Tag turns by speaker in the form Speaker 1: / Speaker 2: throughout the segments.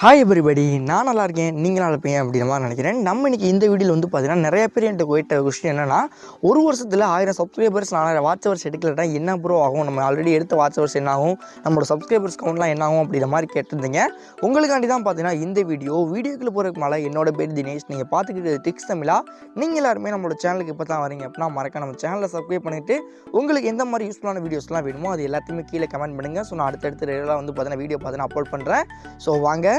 Speaker 1: Hi everybody நான் நல்லா இருக்கேன். நீங்கள் நல்லா இருப்பீங்க அப்படின்ற மாதிரி நினைக்கிறேன். நம்ம இன்றைக்கி இந்த வீடியோவில் வந்து பார்த்தீங்கன்னா நிறைய பேர் என்கிட்ட போயிட்ட கொஸ்டின் என்னென்னா ஒரு வருஷத்தில் ஆயிரம் சப்ஸ்கிரைபர்ஸ் நாலாயிரம் வாட்சவர்ஸ் எடுக்கலட்டா என்ன ப்ரோ ஆகும்? நம்ம ஆல்ரெடி எடுத்த வாட்சவர்ஸ் என்னாகும் என்ன ஆகும்? நம்மளோட சப்ஸ்கிரைபர்ஸ் கவுண்ட்லாம் என்ன ஆகும் அப்படின்ற மாதிரி கேட்டிருந்தீங்க. உங்களுக்காண்டி தான் பார்த்தீங்கன்னா இந்த வீடியோ வீடியோக்குள்ளே போகிறதுக்கு மேலே என்னோட பேர் தினேஷ். நீங்கள் பார்த்துக்கிட்டு டிக்ஸ் தமிழா. நீங்கள் எல்லாருமே நம்மளோட சேனலுக்கு இப்போ தான் வரீங்க அப்படின்னா மறக்க நம்ம சேனலை சப்ஸ்கிரைப் பண்ணிவிட்டு உங்களுக்கு எந்த மாதிரி யூஸ்ஃபுல்லான வீடியோஸ்லாம் வேணுமோ அது எல்லாத்தையுமே கீழே கமெண்ட் பண்ணுங்கள் ஸோ நான் அடுத்தடுத்து ரெகுலராக வந்து பார்த்தீங்கன்னா வீடியோ பார்த்தீங்கன்னா அப்லோட் பண்ணுறேன் ஸோ வாங்க.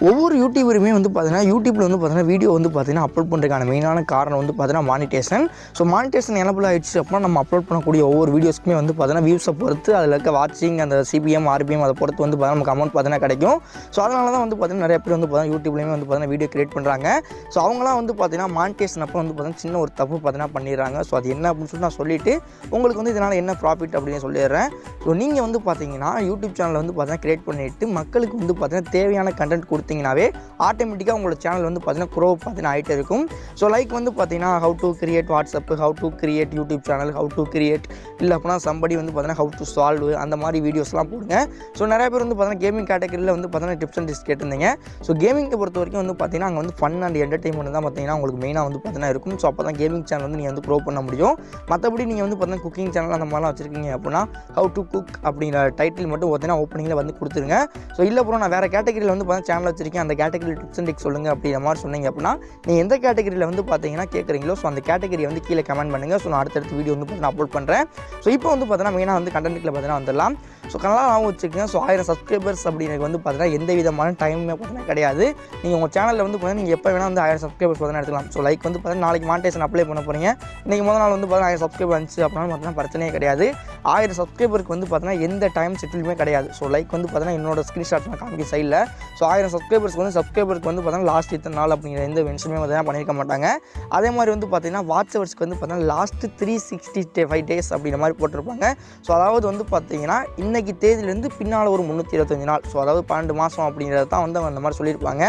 Speaker 1: ஒவ்வொரு யூடியூபருமே வந்து பார்த்தீங்கன்னா யூடியூப்பில் வந்து பார்த்தீங்கன்னா வீடியோ வந்து பார்த்தீங்கன்னா அப்லோட் பண்ணுறதுக்கான மெயினான காரணம் வந்து பார்த்தீங்கன்னா மானிட்டேஷன் ஸோ மானிட்டேஷன் எனபிள் ஆயிடுச்சு அப்படின்னா நம்ம அப்லோட் பண்ணக்கூடிய ஒவ்வொரு வீடியோஸ்க்குமே வந்து பார்த்தீங்கன்னா வியூஸை பொறுத்து அதில் இருக்க வாட்சிங் அந்த சிபிஎம் ஆர்பிஎம் அதை பொறுத்து வந்து பார்த்தீங்கன்னா நமக்கு அமௌண்ட் பார்த்தீங்கன்னா கிடைக்கும் ஸோ அதனால தான் வந்து பார்த்தீங்கன்னா நிறைய பேர் வந்து பார்த்தீங்கன்னா யூடியூப்லேயுமே வந்து பார்த்தீங்கன்னா வீடியோ கிரியேட் பண்ணுறாங்க ஸோ அவங்களாம் வந்து பார்த்தீங்கன்னா மானிட்டேஷன் அப்போ வந்து பார்த்தீங்கன்னா சின்ன ஒரு தப்பு பார்த்தீங்கன்னா பண்ணிடுறாங்க ஸோ அது என்ன அப்படின்னு சொல்லி நான் சொல்லிவிட்டு உங்களுக்கு வந்து இதனால் என்ன ப்ராஃபிட் அப்படின்னு சொல்லிடுறேன் ஸோ நீங்கள் வந்து பார்த்தீங்கன்னா யூடியூப் சேனலில் வந்து பார்த்தீங்கன்னா கிரியேட் பண்ணிவிட்டு மக்களுக்கு வந்து பார்த்தீங்கன்னா தேவையான கண்டென்ட் கொடுத்து கொடுத்தீங்கனாவே ஆட்டோமேட்டிக்காக உங்களோட சேனல் வந்து பார்த்தீங்கன்னா க்ரோ பார்த்தீங்கன்னா ஆகிட்டே இருக்கும். ஸோ லைக் வந்து பார்த்தீங்கன்னா how to create WhatsApp how to create YouTube channel how to create இல்லை அப்படின்னா சம்படி வந்து பார்த்தீங்கன்னா ஹவு டு சால்வ் அந்த மாதிரி வீடியோஸ்லாம் போடுங்க. ஸோ நிறைய பேர் வந்து பார்த்தீங்கன்னா கேமிங் கேட்டகரியில் வந்து பார்த்தீங்கன்னா டிப்ஸ் அண்ட் டிப்ஸ் கேட்டிருந்தீங்க. ஸோ கேமிங்கை பொறுத்த வரைக்கும் வந்து பார்த்தீங்கன்னா அங்கே வந்து ஃபன் அண்ட் என்டர்டைன்மெண்ட் தான் பார்த்தீங்கன்னா உங்களுக்கு மெயினாக வந்து பார்த்தீங்கன்னா இருக்கும். ஸோ அப்போ தான் கேமிங் சேனல் வந்து நீங்கள் வந்து க்ரோ பண்ண முடியும். மற்றபடி நீங்கள் வந்து பார்த்தீங்கன்னா குக்கிங் சேனல் அந்த மாதிரிலாம் வச்சிருக்கீங்க அப்படின்னா ஹவு டு குக் அப்படிங்கிற டைட்டில் மட்டும் பார்த்தீங்கன்னா ஓப்பனிங்கில் வந்து கொடுத்துருங்க. ஸோ இல்லை அப்புறம் நான் வேறு கேட்டகரியில் வந்து பார்த்தீங்கன்னா சேனல் வச்சுருக்கேன். அந்த கேட்டகரி டிப்ஸ் அண்ட் டிக்ஸ் சொல்லுங்கள் அப்படிங்கிற மாதிரி சொன்னீங்க அப்படின்னா நீங்கள் எந்த கேட்டகரியில் வந்து பார்த்தீங்கன்னா கேட்குறீங்களோ ஸோ அந்த கேட்டகரி வந்து கீழே கமெண்ட் பண்ணுங்கள் ஸோ நான் அடுத்தடுத்த வீடியோ வந்து நான் அப்லோட் பண்ணுறேன் ஸோ இப்போ வந்து பார்த்தீங்கன்னா மெயினாக வந்து கண்டென்ட்டில் பார்த்தீங்கன்னா வந்துடலாம். ஸோ கனலாக நான் வச்சுருக்கேன். ஸோ ஆயிரம் சப்ஸ்கிரைபர்ஸ் அப்படிங்கிறது வந்து பார்த்தீங்கன்னா எந்த விதமான டைமே பார்த்தீங்கன்னா கிடையாது. நீங்கள் உங்கள் சேனலில் வந்து பார்த்தீங்கன்னா நீங்கள் எப்போ வேணால் வந்து ஆயிரம் சப்ஸ்கிரைபர்ஸ் பார்த்தீங்கன்னா எடுத்துக்கலாம். ஸோ லைக் வந்து பார்த்தீங்கன்னா நாளைக்கு மாண்டேஷன் அப்ளை பண்ண போகிறீங்க இன்றைக்கி முதல் நாள் வந்து பார்த்தீங்கன்னா ஆயிரம் சப்ஸ்கிரைபர் வந்துச்சு அப்படின்னா பார்த்தீங்கன்னா பிரச்சனையே கிடையாது. ஆயிரம் சப்ஸ்கிரைபருக்கு வந்து பார்த்தீங்கன்னா எந்த டைம் செட்டிலுமே கிடையாது. ஸோ லைக் வந்து பார்த்தீங்கன்னா என்னோட ஸ்க்ரீன்ஷாட் நான் காமிக்க சைடில் ஸோ ஆயிரம் சப்ஸ்கிரைபர்ஸ்க்கு வந்து சப்ஸ்கிரைபருக்கு வந்து பார்த்தீங்கன்னா லாஸ்ட் இத்தனை நாள் அப்படிங்கிற எந்த மென்ஷனுமே பார்த்தீங்கன்னா பண்ணியிருக்க மாட்டாங்க. அதே மாதிரி வந்து பார்த்தீங்கன்னா வாட்ஸ்அவர்ஸ்க்கு வந்து பார்த்தீங்கன்னா last three sixty five days அப்படிங்கிற மாதிரி போட்டிருப்பாங்க. ஸோ அதாவது வந்து பார்த்தீங்கன்னா இன்றைக்கி தேதியிலேருந்து பின்னால் ஒரு முந்நூற்றி இருபத்தஞ்சு நாள். ஸோ அதாவது பன்னெண்டு மாதம் அப்படிங்கிறத தான் வந்து அவங்க அந்த மாதிரி சொல்லியிருப்பாங்க.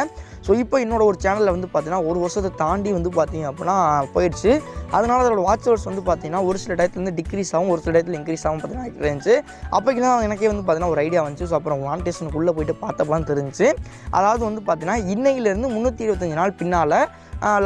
Speaker 1: ஸோ இப்போ என்னோட ஒரு சேனலில் வந்து பார்த்தீங்கன்னா ஒரு வருஷத்தை தாண்டி வந்து பார்த்தீங்க அப்படின்னா போயிடுச்சு. அதனால் அதோட வாட்ச் ஹவர்ஸ் வந்து பார்த்தீங்கன்னா ஒரு சில டயத்துலேருந்து டிக்ரீஸ் ஆகும் ஒரு சில டயத்தில் இன்க்ரீஸ் ஆகும் பார்த்தீங்கன்னா இருந்துச்சு. அப்போக்கெல்லாம் எனக்கே வந்து பார்த்தீங்கன்னா ஒரு ஐடியா வந்துச்சு. ஸோ அப்புறம் மானிட்டேஷனுக்குள்ளே போயிட்டு பார்த்தப்பான்னு தெரிஞ்சுச்சு. அதாவது வந்து பார்த்தீங்கன்னா இன்னையிலேருந்து முந்நூற்றி இருபத்தஞ்சு நாள் பின்னால்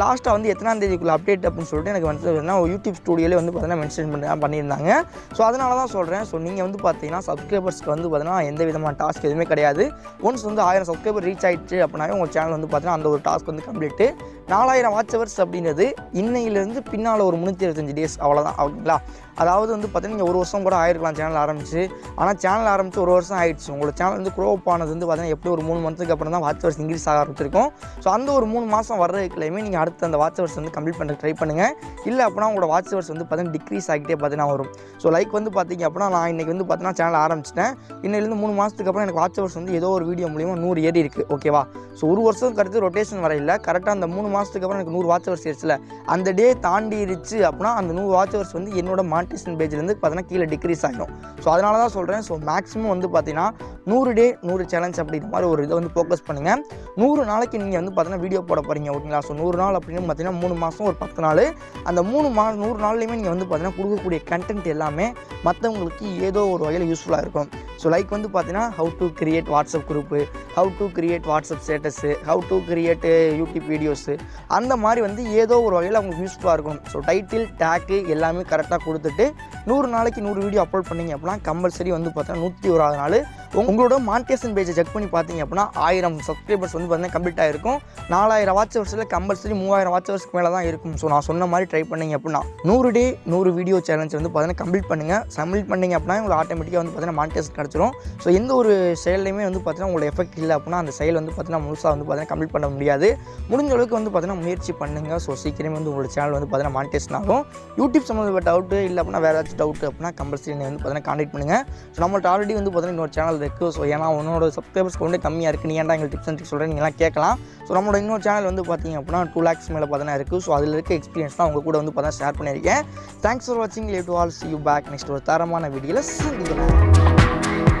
Speaker 1: லாஸ்ட்டாக வந்து எத்தனாம் தேதிக்குள்ளே அப்டேட் அப்படின்னு சொல்லிட்டு எனக்கு வந்து யூடியூப் ஸ்டூடியோலே வந்து பார்த்தீங்கன்னா மென்ஷன் பண்ணியிருந்தாங்க. ஸோ அதனால தான் சொல்கிறேன் ஸோ நீங்கள் வந்து பார்த்தீங்கன்னா சப்ஸ்கிரைபர்ஸ்க்கு வந்து பார்த்தீங்கன்னா எந்த விதமான டாஸ்க் எதுவுமே கிடையாது. ஒன்ஸ் வந்து ஆயிரம் சப்ஸ்கிரைபர் ரீச் ஆகிடுச்சு அப்படின்னாவே உங்கள் சேனல் வந்து பார்த்தீங்கன்னா அந்த ஒரு டாஸ்க் வந்து கம்ப்ளீட்டு நாலாயிரம் வாட்ச் ஹவர்ஸ் அப்படின்றது இன்னையிலேருந்து பின்னால் ஒரு முந்நூற்றி இருபத்தஞ்சு டேஸ் அவ்வளோதான் ஓகேங்களா? அதாவது வந்து பார்த்தீங்கன்னா நீங்கள் ஒரு வருஷம் கூட ஆயிருக்கலாம் சேனல் ஆரம்பிச்சு. ஆனால் சேனல் ஆரம்பிச்சு ஒரு வருஷம் ஆயிடுச்சு. உங்களோட சேனல் வந்து க்ரோ அப் ஆனது வந்து பார்த்தீங்கன்னா எப்படி ஒரு மூணு மந்த்துக்கு அப்புறம் தான் வாட்ச் ஹவர்ஸ் இன்க்ரீஸ் ஆக ஆரம்பிச்சிருக்கும். ஸோ அந்த ஒரு மூணு மாதம் வர்றதுக்குலையுமே நீங்கள் அடுத்து அந்த வாட்ச் ஹவர்ஸ் வந்து கம்ப்ளீட் பண்ண ட்ரை பண்ணுங்கள் இல்லை அப்படின்னா உங்களோட வாட்ச் ஹவர்ஸ் வந்து பார்த்தீங்கன்னா டிக்ரீஸ் ஆகிட்டே பார்த்தீங்கன்னா வரும். ஸோ லைக் வந்து பார்த்தீங்க அப்படின்னா நான் இன்றைக்கி வந்து பார்த்தீங்கன்னா சேனல் ஆரம்பிச்சிட்டேன். இன்னிலேருந்து மூணு மாதத்துக்கு அப்புறம் எனக்கு வாட்ச் ஹவர்ஸ் வந்து ஏதோ ஒரு வீடியோ மூலியமாக நூறு ஏறி இருக்குது ஓகேவா? ஸோ ஒரு வருஷம் கருத்து ரொட்டேஷன் வரையில் கரெக்டாக அந்த மூணு மாதத்துக்கு அப்புறம் எனக்கு நூறு வாட்ச் ஹவர்ஸ் ஏறிச்சில்ல அந்த டே தாண்டிடுச்சு அப்படின்னா அந்த நூறு வாட்ச் ஹவர்ஸ் வந்து என்னோட மானிட்டேஷன் பேஜ்லேருந்து பார்த்தீங்கன்னா கீழே டிக்ரீஸ் ஆகிடும் ஸோ அதனால தான் சொல்கிறேன் ஸோ மேக்ஸிமம் வந்து பார்த்தீங்கன்னா நூறு டே நூறு சேலஞ்ச் அப்படிங்கிற மாதிரி ஒரு இதை வந்து ஃபோக்கஸ் பண்ணுங்கள் நூறு நாளைக்கு நீங்கள் வந்து பார்த்தீங்கன்னா வீடியோ போட போகிறீங்க ஓகேங்களா? ஸோ நூறு நாள் அப்படின்னு பார்த்தீங்கன்னா மூணு மாதம் ஒரு பத்து நாள். அந்த மூணு மா நூறு நாள்லையுமே நீங்கள் வந்து பார்த்தீங்கன்னா கொடுக்கக்கூடிய கண்டென்ட் எல்லாமே மற்றவங்களுக்கு ஏதோ ஒரு வகையில் யூஸ்ஃபுல்லாக இருக்கும். ஸோ லைக் வந்து பார்த்தீங்கன்னா how to create WhatsApp group how to create WhatsApp status how to create YouTube videos அந்த மாதிரி வந்து ஏதோ ஒரு வகையில் அவங்களுக்கு யூஸ்ஃபுல்லாக இருக்கும். ஸோ டைட்டில் டேக்கு எல்லாமே கரெக்டாக கொடுத்துட்டு நூறு நாளைக்கு நூறு வீடியோ அப்லோட் பண்ணிங்க அப்படின்னா கம்பல்சரி வந்து பார்த்தீங்கன்னா நூற்றி ஓராது நாள் உங்களோட மானிட்டேஷன் பேஜை செக் பண்ணி பார்த்தீங்க அப்படின்னா ஆயிரம் சப்ஸ்கிரைபர்ஸ் வந்து பார்த்தீங்கன்னா கம்ப்ளீட் ஆகிருக்கும் நாலாயிரம் வாட்ச் ஹவர்ஸில் கம்பல்சரி மூவாயிரம் வாட்ச் ஹவர்ஸ்க்கு மேலே தான் இருக்கும். ஸோ நான் சொன்ன மாதிரி ட்ரை பண்ணீங்க அப்படின்னா நூறு டே நூறு வீடியோ சேலஞ்ச் வந்து பார்த்தீங்கன்னா கம்ப்ளீட் பண்ணுங்கள் சப்மிட் பண்ணிங்க அப்படின்னா உங்களுக்கு ஆட்டோமேட்டிக்காக வந்து பார்த்தீங்கன்னா மானிட்டேஷன் கிடச்சிரும். ஸோ எந்த ஒரு செயல்லையுமே வந்து பார்த்தீங்கன்னா உங்களோட எஃபெக்ட் இல்லை அப்படின்னா அந்த செயல் வந்து பார்த்தீங்கன்னா முழுசாக வந்து பார்த்தீங்கன்னா கம்ப்ளீட் பண்ண முடியாது. முடிஞ்ச அளவுக்கு வந்து பார்த்தீங்கன்னா முயற்சி பண்ணுங்கள் ஸோ சீக்கிரமே வந்து உங்களோட சேனல் வந்து பார்த்தீங்கன்னா மானிட்டேஷனாகும் யூடியூப் சம்மந்தப்பட்ட டவுட்டு இல்லை அப்படின்னா வேறு ஏதாச்சும் டவுட்டு அப்படின்னா கம்பல்சரி வந்து பார்த்தீங்கன்னா கான்டெக்ட் பண்ணுங்கள் ஸோ நம்மள்ட்ட ஆல்ரெடி வந்து பார்த்தீங்கன்னா இன்னொரு சேனல் இருக்குது ஸோ ஏன்னா உன்னோட சப்ஸ்கிரைபர்ஸ் கொண்டு கம்மியாக இருக்குது நீ ஏன்டா எங்களுக்கு டிப்ஸ் அண்ட் சொல்கிறேன் நீங்களாம் கேட்கலாம். ஸோ நம்மளோட இன்னொரு சேனல் வந்து பார்த்தீங்க அப்படின்னா டூ லேக்ஸ் மேலே பார்த்தீங்கன்னா இருக்குது ஸோ அதில் இருக்க எக்ஸ்பீரியன்ஸ் தான் உங்கள் கூட வந்து பார்த்தா ஷேர் பண்ணியிருக்கேன். தேங்க்ஸ் ஃபார் வாட்சிங் late to all see you back next ஒரு தரமான வீடியோவில் சந்திக்கலாம்.